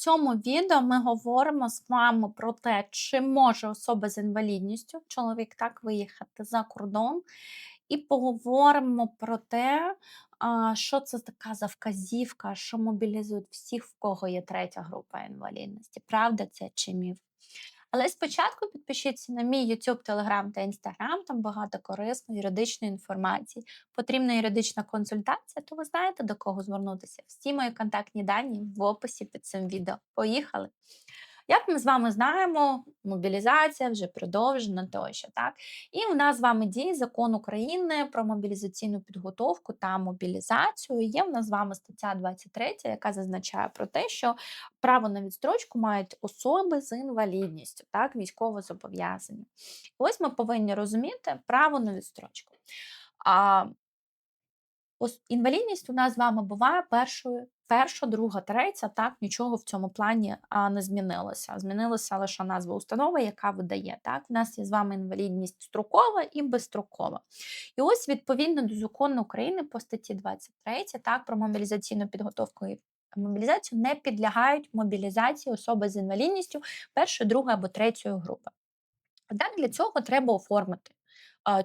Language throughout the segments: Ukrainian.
цьому відео ми говоримо з вами про те, чи може особа з інвалідністю, чоловік так виїхати за кордон, і поговоримо про те, що це така за вказівка, що мобілізують всіх, в кого є третя група інвалідності. Правда це чи міф? Але спочатку підпишіться на мій YouTube, Telegram та Instagram, там багато корисної юридичної інформації. Потрібна юридична консультація, то ви знаєте, до кого звернутися. Всі мої контактні дані в описі під цим відео. Поїхали! Як ми з вами знаємо, мобілізація вже продовжена тощо, так? І у нас з вами діє закон України про мобілізаційну підготовку та мобілізацію. Є в нас з вами стаття 23, яка зазначає про те, що право на відстрочку мають особи з інвалідністю, так, військово зобов'язані. Ось ми повинні розуміти право на відстрочку. А інвалідність у нас з вами буває першою, перша, друга, третя, так нічого в цьому плані а, не змінилося. Змінилася лише назва установи, яка видає. Так, у нас є з вами інвалідність строкова і безстрокова. І ось відповідно до закону України по статті 23, так, про мобілізаційну підготовку і мобілізацію не підлягають мобілізації особи з інвалідністю першої, другої або третьої групи. Так, для цього треба оформити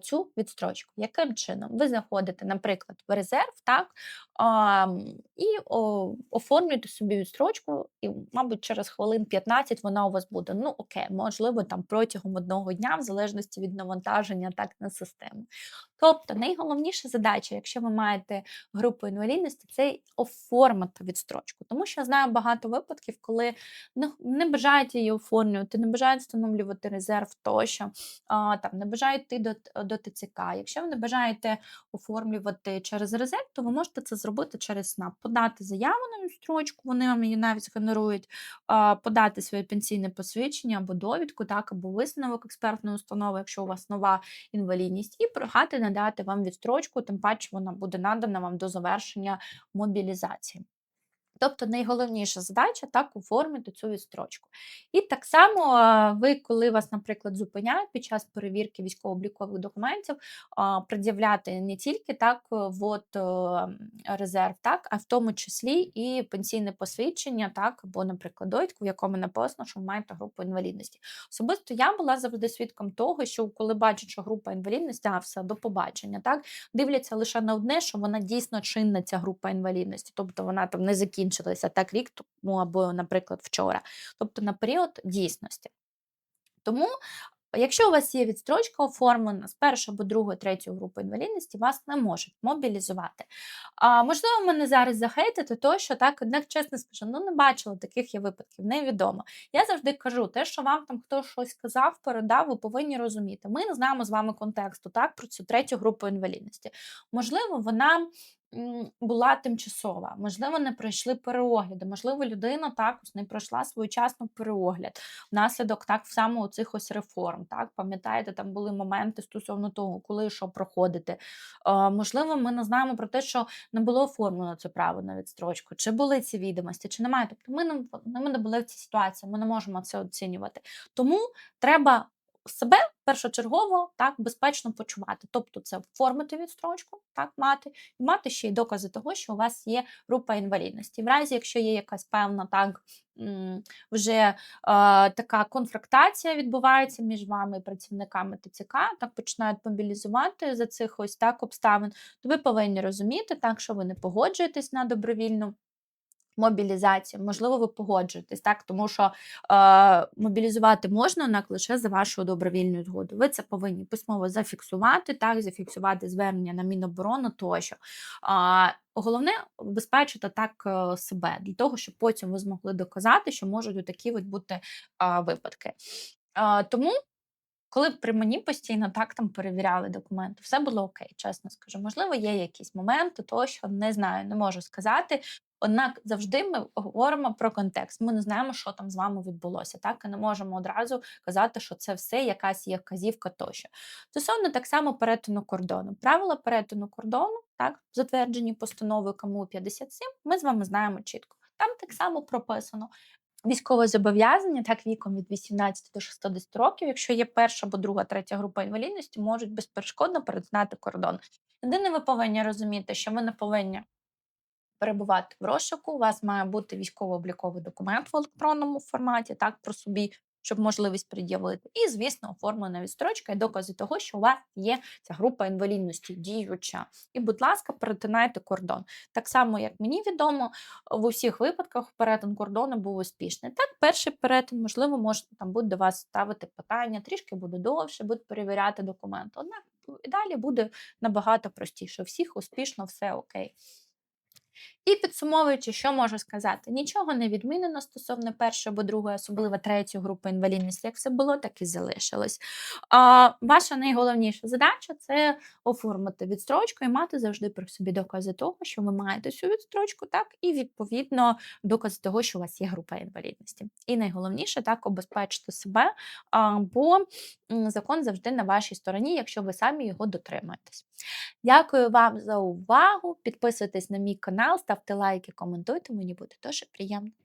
цю відстрочку. Яким чином? Ви заходите, наприклад, в резерв, так, і оформлюєте собі відстрочку, і, мабуть, через хвилин 15 вона у вас буде. Ну, окей, можливо, там протягом одного дня, в залежності від навантаження так на систему. Тобто, найголовніша задача, якщо ви маєте групу інвалідності, це оформити відстрочку. Тому що я знаю багато випадків, коли не, не бажають її оформлювати, не бажають встановлювати резерв тощо, там, не бажають йти до до ТЦК. Якщо ви не бажаєте оформлювати через резерв, то ви можете це зробити через СНАП. Подати заяву на строчку, вони вам її навіть згенерують, подати своє пенсійне посвідчення або довідку, так, або висновок експертної установи, якщо у вас нова інвалідність, і прохати надати вам відстрочку, тим паче вона буде надана вам до завершення мобілізації. Тобто найголовніша задача так оформити цю відстрочку. І так само ви, коли вас, наприклад, зупиняють під час перевірки військово-облікових документів, пред'являти не тільки так от, резерв, так, а в тому числі і пенсійне посвідчення, так, або, наприклад, довідку, в якому написано, що ви маєте групу інвалідності. Особисто я була завжди свідком того, що коли бачать, що група інвалідності, а все до побачення, так, дивляться лише на одне, що вона дійсно чинна ця група інвалідності, тобто вона там не закінчена закінчилися так рік тому або, наприклад, вчора, тобто на період дійсності. Тому Якщо у вас є відстрочка оформлена з першої або другої, третьої групи інвалідності, вас не можуть мобілізувати. А, Можливо, мене зараз захейтити, то що так, однак, чесно скажу, ну не бачила таких є випадків, невідомо. Я завжди кажу, те, що вам там хтось щось сказав, передав, ви повинні розуміти. Ми не знаємо з вами контексту так, про цю третю групу інвалідності. Можливо, вона. Була тимчасова, можливо, не пройшли переогляди, можливо, людина також не пройшла своєчасно переогляд внаслідок так саме цих ось реформ так, пам'ятаєте, там були моменти стосовно того, коли що проходити. Е, можливо, ми не знаємо про те, що не було оформлено це право на відстрочку, чи були ці відомості, чи немає. Тобто ми не, ми не були в цій ситуації, ми не можемо це оцінювати. Тому треба себе першочергово так безпечно почувати. Тобто це оформити відстрочку, так мати, і мати ще й докази того, що у вас є група інвалідності. В разі, якщо є якась певна так вже е, така конфрактація відбувається між вами і працівниками ТЦК, так починають мобілізувати за цих ось так обставин, то ви повинні розуміти, так що ви не погоджуєтесь на добровільну мобілізацію. Можливо, ви погоджуєтесь, так? тому що е, мобілізувати можна однак лише за вашою добровільною згодою. Ви це повинні письмово зафіксувати, так, зафіксувати звернення на Міноборону тощо. Е, Головне обезпечити так себе для того, щоб потім ви змогли доказати, що можуть такі от бути е, випадки. Е, тому. Коли при мені постійно так там перевіряли документи, все було окей, чесно скажу. Можливо, є якісь моменти, то що не знаю, не можу сказати. Однак завжди ми говоримо про контекст. Ми не знаємо, що там з вами відбулося. Так і не можемо одразу казати, що це все якась є вказівка тощо. Стосовно так само перетину кордону. Правила перетину кордону, так, затверджені постановою КМУ 57, ми з вами знаємо чітко. Там так само прописано. Військове зобов'язання, так віком від 18 до 60 років, якщо є перша або друга, третя група інвалідності, можуть безперешкодно перетинати кордон. Єдине, ви повинні розуміти, що ви не повинні перебувати в розшуку, у вас має бути військово-обліковий документ в електронному форматі, так, про собі, щоб можливість пред'явити. І, звісно, оформлена відстрочка і докази того, що у вас є ця група інвалідності діюча. І, будь ласка, перетинайте кордон. Так само, як мені відомо, в усіх випадках перетин кордону був успішний. Так, перший перетин, можливо, можна там буде до вас ставити питання, трішки буде довше, будуть перевіряти документи. Однак і далі буде набагато простіше. Всіх успішно все окей. І підсумовуючи, що можу сказати, нічого не відмінено стосовно першої або другої, особливо третьої групи інвалідності, як все було, так і залишилось. А, ваша найголовніша задача це оформити відстрочку і мати завжди при собі докази того, що ви маєте цю відстрочку, так, і відповідно докази того, що у вас є група інвалідності. І найголовніше так обезпечити себе, бо закон завжди на вашій стороні, якщо ви самі його дотримуєтесь. Дякую вам за увагу. Підписуйтесь на мій канал, ставте лайки, коментуйте, мені буде дуже приємно.